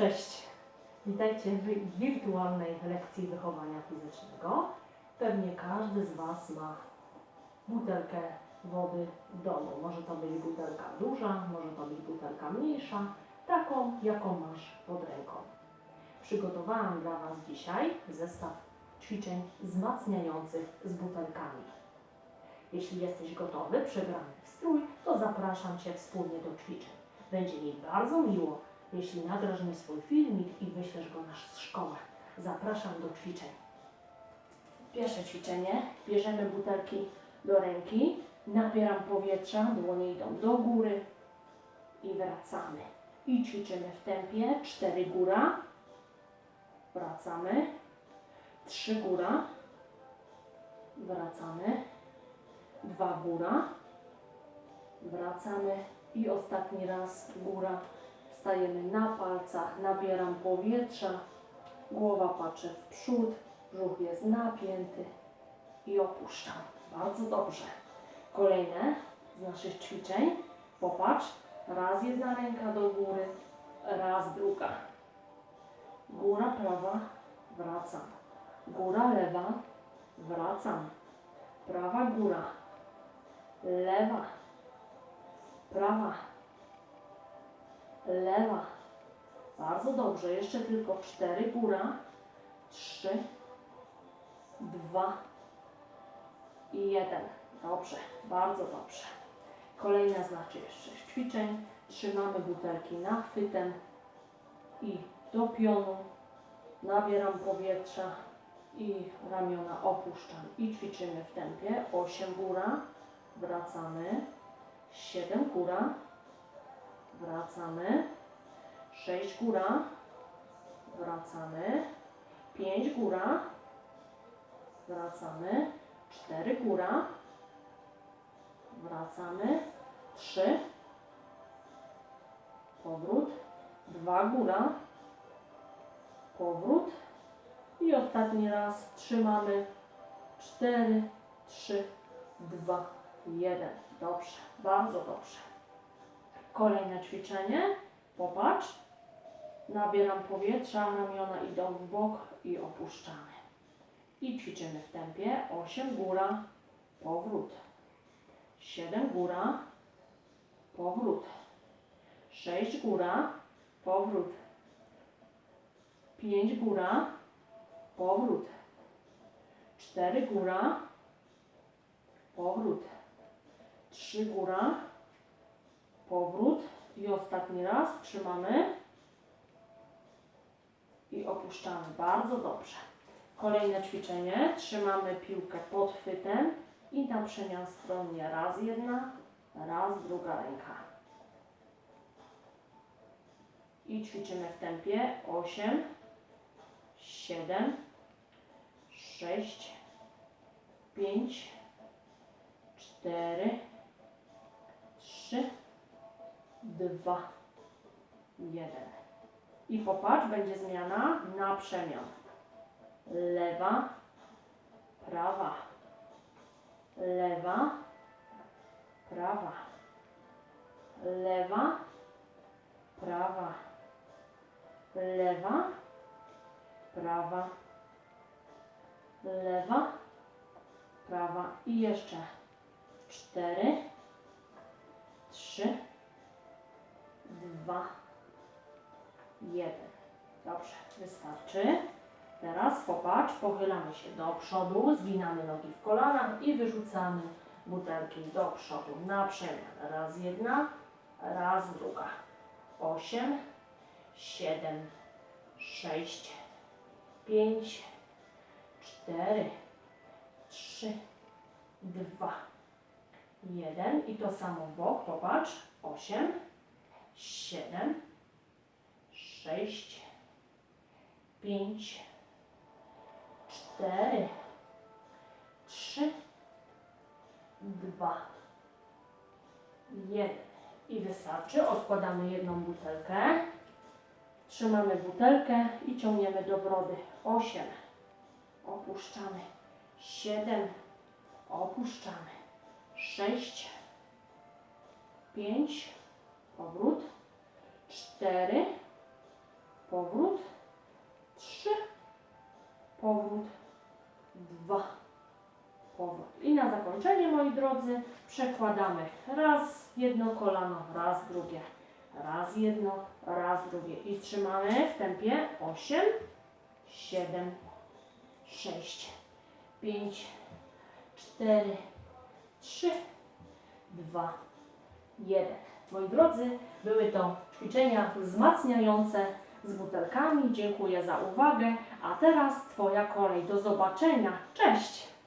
Cześć! Witajcie w wirtualnej lekcji wychowania fizycznego. Pewnie każdy z Was ma butelkę wody w domu. Może to być butelka duża, może to być butelka mniejsza, taką jaką masz pod ręką. Przygotowałam dla Was dzisiaj zestaw ćwiczeń wzmacniających z butelkami. Jeśli jesteś gotowy, przebrany w strój, to zapraszam Cię wspólnie do ćwiczeń. Będzie mi bardzo miło, jeśli nagrasz mi swój filmik i wyślesz go na szkołę. Zapraszam do ćwiczeń. Pierwsze ćwiczenie. Bierzemy butelki do ręki, nabieram powietrza, dłonie idą do góry i wracamy. I ćwiczymy w tempie 4 góra, wracamy, 3 góra, wracamy, 2 góra, wracamy i ostatni raz góra. Stajemy na palcach, nabieram powietrza, głowa patrzy w przód, brzuch jest napięty i opuszczam. Bardzo dobrze. Kolejne z naszych ćwiczeń. Popatrz, raz jedna ręka do góry, raz druga. Góra prawa, wracam. Góra lewa, wracam. Prawa góra, lewa, prawa, lewa. Bardzo dobrze. Jeszcze tylko cztery góra, trzy, dwa i jeden. Dobrze, bardzo dobrze. Kolejna znaczy jeszcze ćwiczeń. Trzymamy butelki nachwytem i do pionu. Nabieram powietrza i ramiona opuszczam. I ćwiczymy w tempie. 8 góra, wracamy. 7 góra, wracamy. 6 góra, wracamy. 5 góra, wracamy. 4 góra, wracamy. 3, powrót. 2 góra, powrót. I ostatni raz trzymamy. 4, 3, 2, 1. Dobrze, bardzo dobrze. Kolejne ćwiczenie. Popatrz. Nabieram powietrza, ramiona idą w bok i opuszczamy. I ćwiczymy w tempie 8 góra, powrót. 7 góra, powrót. 6 góra, powrót. 5 góra, powrót. 4 góra, powrót. 3 góra, powrót. I ostatni raz trzymamy i opuszczamy. Bardzo dobrze. Kolejne ćwiczenie. Trzymamy piłkę pod chwytem i na przemian stronnie raz jedna, raz druga ręka. I ćwiczymy w tempie 8, 7, 6, 5, 4, 3, 2, 1. I popatrz, będzie zmiana na przemian. Lewa, prawa, lewa, prawa, lewa, prawa, lewa, prawa, lewa, prawa. I jeszcze cztery, trzy, dwa, jeden. Dobrze, wystarczy. Teraz popatrz, pochylamy się do przodu, zginamy nogi w kolanach i wyrzucamy butelki do przodu na przemian. Raz jedna, raz druga. Osiem, siedem, sześć, pięć, cztery, trzy, dwa, jeden. I to samo w bok, popatrz. Osiem, siedem, sześć, pięć, cztery, trzy, dwa, jeden. I wystarczy. Odkładamy jedną butelkę. Trzymamy butelkę i ciągniemy do brody. Osiem. Opuszczamy. Siedem. Opuszczamy. Sześć. Pięć. Powrót. Cztery. powrót, trzy, powrót, dwa, powrót. I na zakończenie, moi drodzy, przekładamy raz jedno kolano, raz drugie, raz jedno, raz drugie. I trzymamy w tempie 8, 7, 6, 5, 4, 3, 2, 1. Moi drodzy, były to ćwiczenia wzmacniające z butelkami. Dziękuję za uwagę. A teraz Twoja kolej. Do zobaczenia. Cześć!